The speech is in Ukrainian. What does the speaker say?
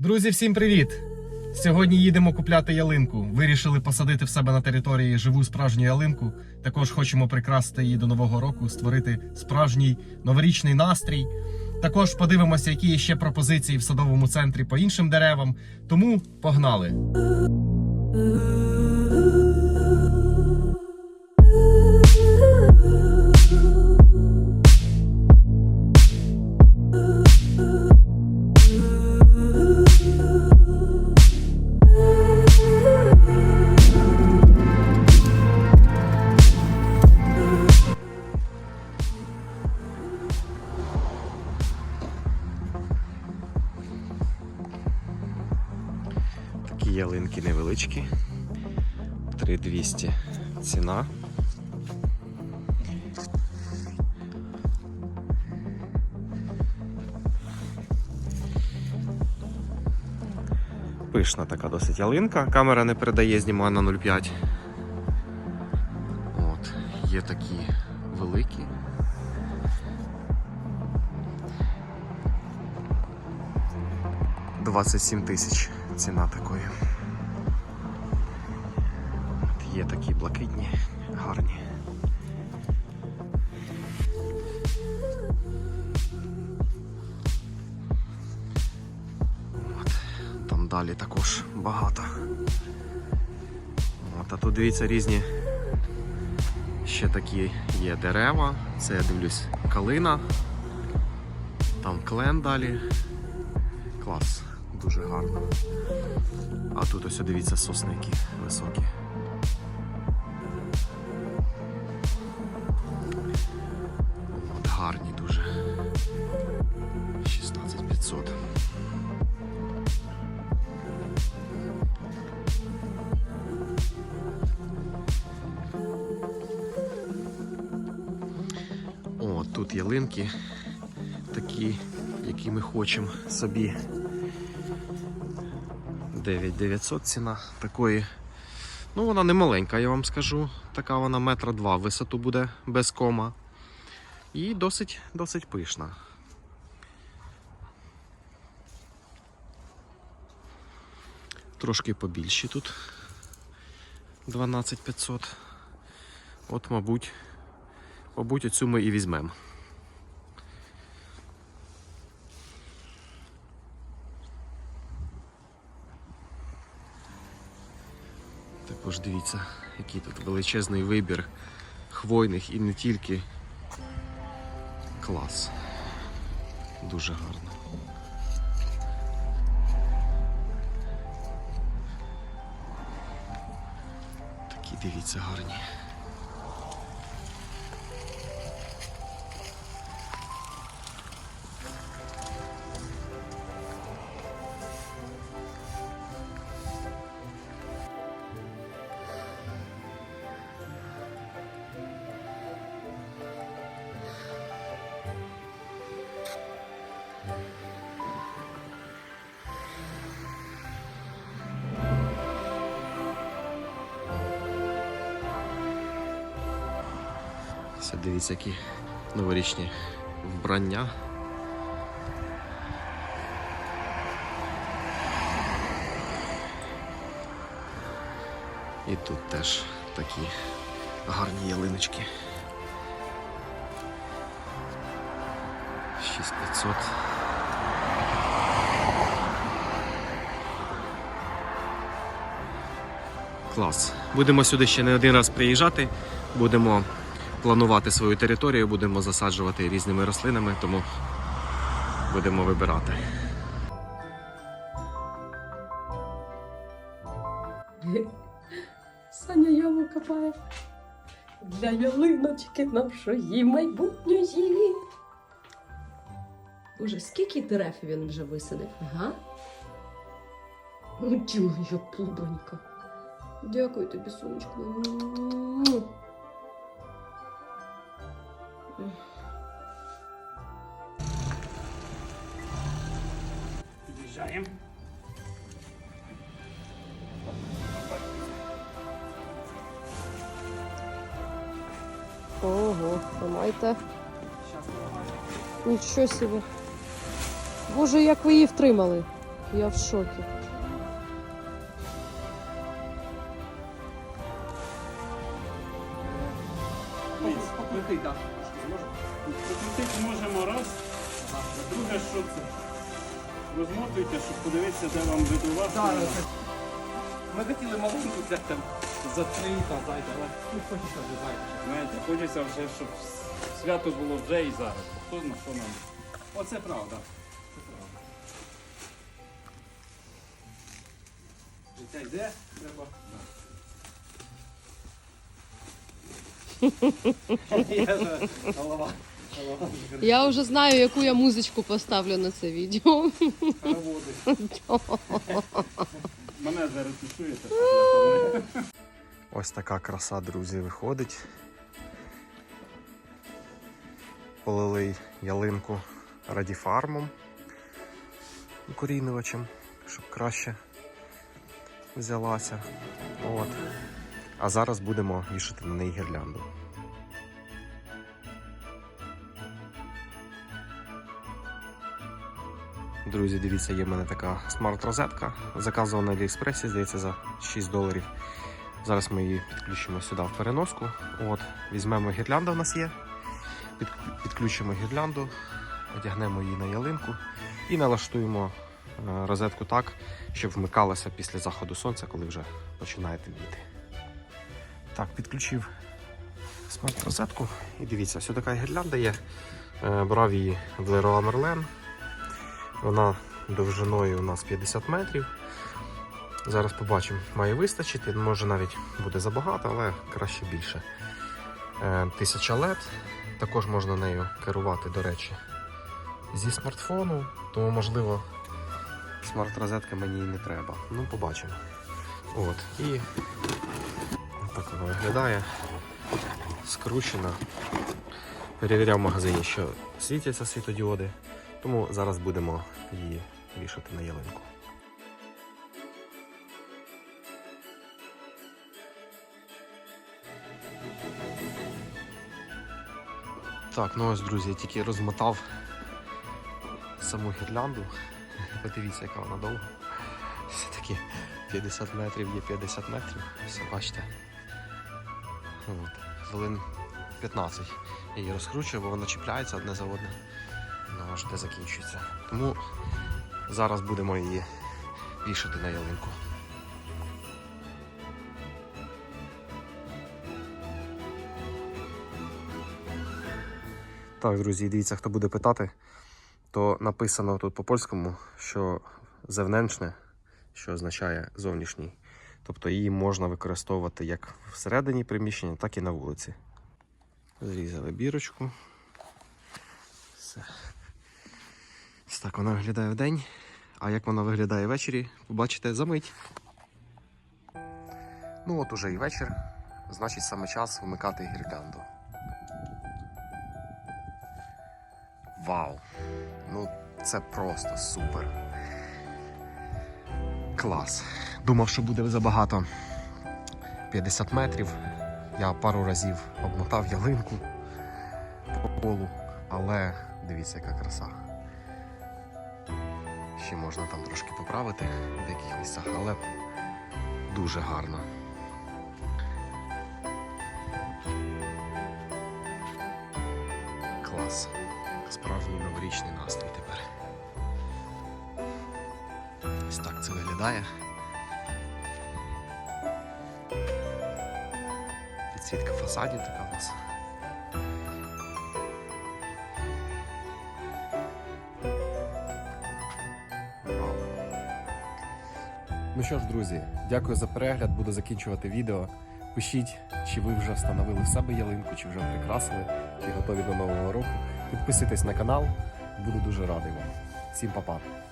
Друзі, всім привіт! Сьогодні їдемо купляти ялинку. Вирішили посадити в себе на території живу справжню ялинку. Також хочемо прикрасити її до нового року, створити справжній новорічний настрій. Також подивимося, які є ще пропозиції в садовому центрі по іншим деревам. Тому погнали! Такі ялинки невеличкі. 3200 ціна. Пишна така досить ялинка. Камера не передає, знімаю на 0,5. От, є такі великі. Двадцять сім тисяч ціна такої. Є такі блакитні, гарні. От, там далі також багато. От, а тут дивіться різні ще такі є дерева. Це я дивлюсь калина. Там клен далі. Клас, дуже гарно. А тут ось дивіться сосники високі. Тут ялинки такі, які ми хочемо собі. 9900 ціна такої. Ну, вона не маленька, я вам скажу. Така вона метра два висоту буде без кома. І досить, досить пишна. Трошки побільші тут. 12500. От, мабуть, мабуть, оцю ми і візьмемо. Також дивіться, який тут величезний вибір хвойних і не тільки клас. Дуже гарно. Такі дивіться гарні. Все дивіться, які новорічні вбрання. І тут теж такі гарні ялиночки. 6500. Клас. Будемо сюди ще не один раз приїжджати. Будемо планувати свою територію, будемо засаджувати різними рослинами, тому будемо вибирати. Саня яму копає для ялиночки нашої майбутньої. Боже, скільки дерев він вже висадив? Ну, ті моя пудонька. Дякую тобі, сонечко. Під'їжджаємо. Ого, тримайте. Нічого собі. Боже, як ви її втримали. Я в шокі. Покрутити можемо раз, а друге, що це? Розмотуйте, щоб подивитися, де вам видувати. Ми хотіли маленьку взяти там за три та зайти, але ну хочеться вже зайти. Знаєте, хочеться вже, щоб свято було вже і зараз. Хто зна, що нам. Оце правда. Це правда. Життя йде, треба. Я вже знаю, яку я музичку поставлю на це відео. Мене заретушуєте. Ось така краса, друзі, виходить. Полили ялинку радіфармом укорінювачем, щоб краще взялася. От. А зараз будемо вішати на неї гірлянду. Друзі, дивіться, є в мене така смарт-розетка. Заказувала на Аліекспресі, здається, за 6 доларів. Зараз ми її підключимо сюди в переноску. От, візьмемо гірлянда, в нас є. Підключимо гірлянду, одягнемо її на ялинку і налаштуємо е, розетку так, щоб вмикалася після заходу сонця, коли вже починає темніти. Так, підключив смарт-розетку. І дивіться, ось така гірлянда є. Е, Брав її в Leroy Merlin. Вона довжиною у нас 50 метрів. Зараз побачимо, має вистачити, може навіть буде забагато, але краще більше. Е, 1000 LED. Також можна нею керувати, до речі, зі смартфону, тому, можливо, смарт-розетка мені і не треба. Ну, побачимо. От. І так вона виглядає. Скручена. Перевіряв в магазині, що світяться світодіоди, тому зараз будемо її вішати на ялинку. Так, ну ось, друзі, я тільки розмотав саму гірлянду. Подивіться, яка вона довга. Все-таки 50 метрів є 50 метрів. Все, бачите. Хвилин 15 я її розкручую, бо вона чіпляється одне за одне. Вона аж де закінчується. Тому зараз будемо її вішати на ялинку. Так, друзі, дивіться, хто буде питати, то написано тут по-польському, що зевненшне, що означає зовнішній. Тобто її можна використовувати як всередині приміщення, так і на вулиці. Зрізали бірочку. Все. Ось так вона виглядає вдень. А як вона виглядає ввечері, побачите за мить. Ну от уже і вечір. Значить саме час вмикати гірлянду. Вау! Ну, це просто супер. Клас. Думав, що буде забагато 50 метрів. Я пару разів обмотав ялинку по колу, але дивіться, яка краса. Ще можна там трошки поправити в деяких місцях, але дуже гарно. Клас. Справжній новорічний настрій тепер. Ось так це виглядає. Підсвітка фасадів така у нас. Ну що ж, друзі, дякую за перегляд. Буду закінчувати відео. Пишіть, чи ви вже встановили в себе ялинку, чи вже прикрасили, чи готові до нового року. Підписуйтесь на канал, буду дуже радий вам. Всім па-па!